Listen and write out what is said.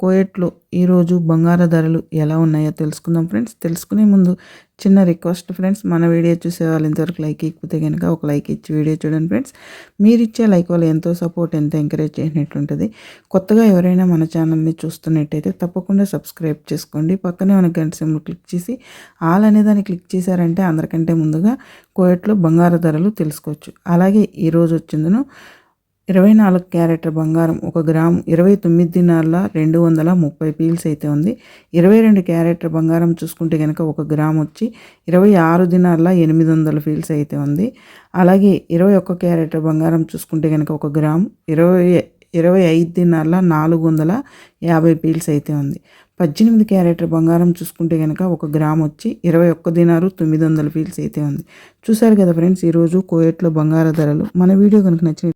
కోయట్లో ఈరోజు బంగారు ధరలు ఎలా ఉన్నాయో తెలుసుకుందాం ఫ్రెండ్స్. తెలుసుకునే ముందు చిన్న రిక్వెస్ట్ ఫ్రెండ్స్ మన వీడియో చూసే వాళ్ళు ఇంతవరకు లైక్ ఇకపోతే కనుక ఒక లైక్ ఇచ్చి వీడియో చూడండి ఫ్రెండ్స్. మీరు ఇచ్చే లైక్ వాళ్ళు ఎంతో సపోర్ట్ ఎంతో ఎంకరేజ్ చేసినట్టుంటుంది కొత్తగా ఎవరైనా మన ఛానల్ని చూస్తున్నట్టయితే తప్పకుండా సబ్స్క్రైబ్ చేసుకోండి. పక్కనే మన గంట సింబల్ క్లిక్ చేసి ఆల్ అనే దాన్ని క్లిక్ చేశారంటే అందరికంటే ముందుగా కోయట్లో బంగారు ధరలు తెలుసుకోవచ్చు. అలాగే ఈరోజు వచ్చిందను ఇరవై నాలుగు క్యారెట్ల బంగారం ఒక గ్రాము ఇరవై తొమ్మిది దినాల రెండు వందల ముప్పై పీల్స్ అయితే ఉంది. ఇరవై రెండు క్యారెట్ల బంగారం చూసుకుంటే కనుక ఒక గ్రామ్ వచ్చి ఇరవై ఆరు దినాల ఎనిమిది వందల పీల్స్ అయితే ఉంది. అలాగే ఇరవై ఒక్క క్యారెట్ల బంగారం చూసుకుంటే కనుక ఒక గ్రామ్ ఇరవై ఇరవై ఐదు దినాల నాలుగు వందల యాభై పీల్స్ అయితే ఉంది. పద్దెనిమిది క్యారెట్ల బంగారం చూసుకుంటే కనుక ఒక గ్రామ్ వచ్చి ఇరవై ఒక్క దినారు తొమ్మిది వందల పీల్స్ అయితే ఉంది. చూసారు కదా ఫ్రెండ్స్ ఈరోజు కోయట్లో బంగారు ధరలు. మన వీడియో కనుక నచ్చిన